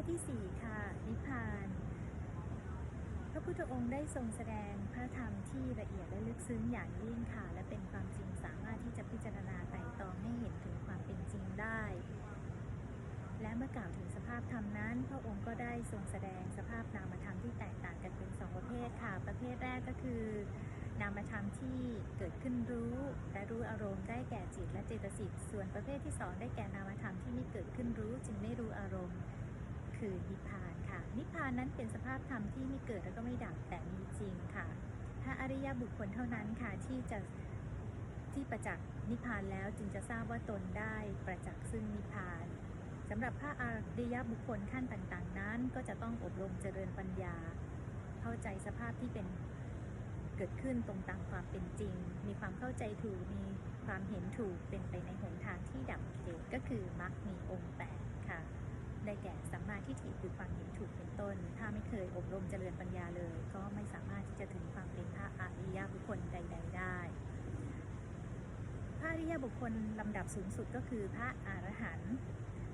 ทที่ 4 ค่ะ นิพพาน พระพุทธองค์ได้ทรงแสดงพระธรรมที่ละเอียดและลึกซึ้งอย่างยิ่งค่ะ และเป็นความจริงสามารถที่จะพิจารณาไตร่ตรองให้เห็นถึงความเป็นจริงได้ และเมื่อกล่าวถึงสภาพธรรมนั้น พระองค์ก็ได้ทรงแสดงสภาพนามธรรมที่แตกต่างกันเป็นสองประเภทค่ะ ประเภทแรกก็คือนามธรรมที่เกิดขึ้นรู้และรู้อารมณ์ได้แก่จิตและเจตสิก ส่วนประเภทที่สองได้แก่นามธรรมที่ไม่เกิดขึ้นรู้จึงไม่รู้อารมณ์ คือนิพพานค่ะ นิพพานนั้นเป็นสภาพธรรมที่ไม่เกิดแล้วก็ไม่ดับแต่มีจริงค่ะพระอริยบุคคลเท่านั้นค่ะที่จะที่ประจักษ์นิพพานแล้วจึงจะทราบว่าตนได้ประจักษ์ซึ่งนิพพานสำหรับพระอริยบุคคลขั้นต่างๆ นั้น ก็จะต้องอบรมเจริญปัญญา เข้าใจสภาพที่เป็นเกิดขึ้นตรงตามความเป็นจริง มีความเข้าใจถูก มีความเห็นถูก เป็นไปในหนทางที่ดับกิเลสก็คือมรรคมีองค์แปดค่ะ มมา ทิฏฐิคือความเห็นถูกเป็นต้น ถ้าไม่เคยอบรมเจริญปัญญาเลย ก็ไม่สามารถที่จะถึงความเป็นพระอริยบุคคลใด ๆ ได้พระอริยบุคคลลำดับสูงสุดก็คือพระอรหันต์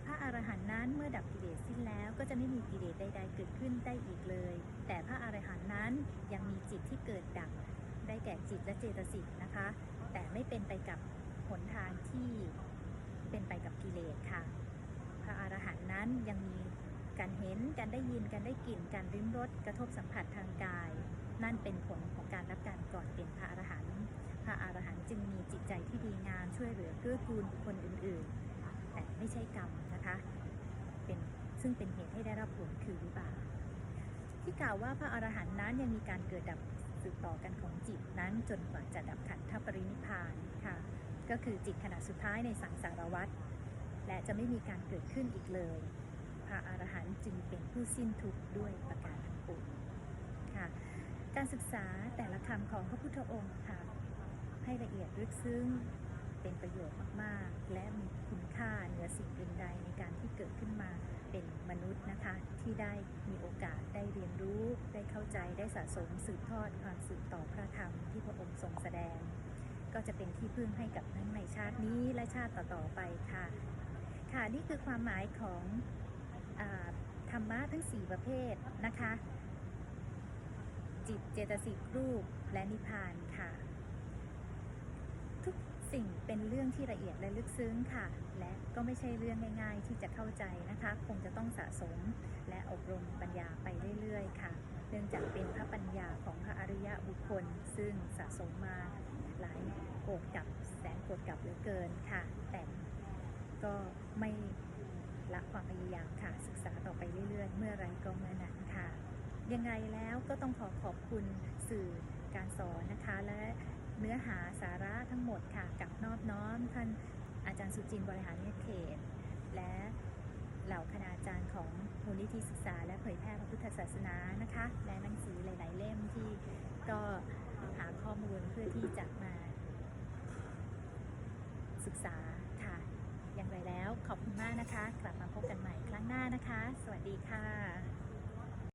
พระอรหันต์นั้นเมื่อดับกิเลสสิ้นแล้วก็จะไม่มีกิเลสใด ๆ เกิดขึ้นได้อีกเลย แต่พระอรหันต์นั้นยังมีจิตที่เกิดดับได้แก่จิตและเจตสิกนะคะ แต่ไม่เป็นไปกับหนทางที่เป็นไปกับกิเลสค่ะ พระอรหันต์นั้นยังมี การเห็น การได้ยิน การได้กลิ่น การริมรส กระทบสัมผัสทางกาย นั่นเป็นผลของการรับการก่อนเป็นพระอรหันต์ พระอรหันต์จึงมีจิตใจที่ดีงามช่วยเหลือเกื้อกูลบุคคลอื่น ๆ แต่ไม่ใช่กรรมนะคะ เป็นซึ่งเป็นเหตุให้ได้รับผลคือวิบาก ที่กล่าวว่าพระอรหันต์นั้นยังมีการเกิดดับสืบต่อกันของจิตนั้นจนกว่าจะดับขันธปรินิพานค่ะ ก็คือจิตขณะสุดท้ายในสังสารวัฏและจะไม่มีการเกิดขึ้นอีกเลย ระอรหันต์จึงเป็นผู้สิ้นทุกข์ด้วยประการทั้งปวงค่ะ การศึกษาแต่ละคำของพระพุทธองค์ค่ะ ให้ละเอียดลึกซึ้งเป็นประโยชน์มาก ๆ และมีคุณค่าเหนือสิ่งอื่นใดในการที่เกิดขึ้นมาเป็นมนุษย์นะคะ ที่ได้มีโอกาสได้เรียนรู้ได้เข้าใจได้สะสมสืบทอดความสืบต่อพระธรรมที่พระองค์ทรงแสดง ก็จะเป็นที่พึ่งให้กับทั้งในชาตินี้และชาติต่อ ๆ ไปค่ะ ค่ะนี่คือความหมายของ ธรรมะทั้ง 4 ประเภทนะคะ จิตเจตสิกรูปและนิพพานค่ะ ทุกสิ่งเป็นเรื่องที่ละเอียดและลึกซึ้งค่ะ และก็ไม่ใช่เรื่องง่าย ๆ ที่จะเข้าใจนะคะ คงจะต้องสะสมและอบรมปัญญาไปเรื่อยๆ ค่ะ เนื่องจากเป็นพระปัญญาของพระอริยะบุคคล ซึ่งสะสมมาหลายโกรธกับแสนโกรธกับเหลือเกินค่ะ แต่ก็ไม่ละความามค่ะ ศึกษาต่อไปเรื่อยๆ เมื่อไรก็เมื่อนั้นค่ะ ยังไงแล้วก็ต้องขอขอบคุณสื่อการสอนนะคะ และเนื้อหาสาระทั้งหมดค่ะ กับนอบน้อมท่านอาจารย์สุจินบริหารเขต และเหล่าคณาจารย์ของมูลนิธิศึกษา และเผยแพร่พระพุทธศาสนานะคะ และหนังสือหลาย ๆ เล่มที่ก็หาข้อมูลเพื่อที่จะมาศึกษา อย่างไรแล้วขอบคุณมากนะคะ กลับมาพบกันใหม่ครั้งหน้านะคะ สวัสดีค่ะ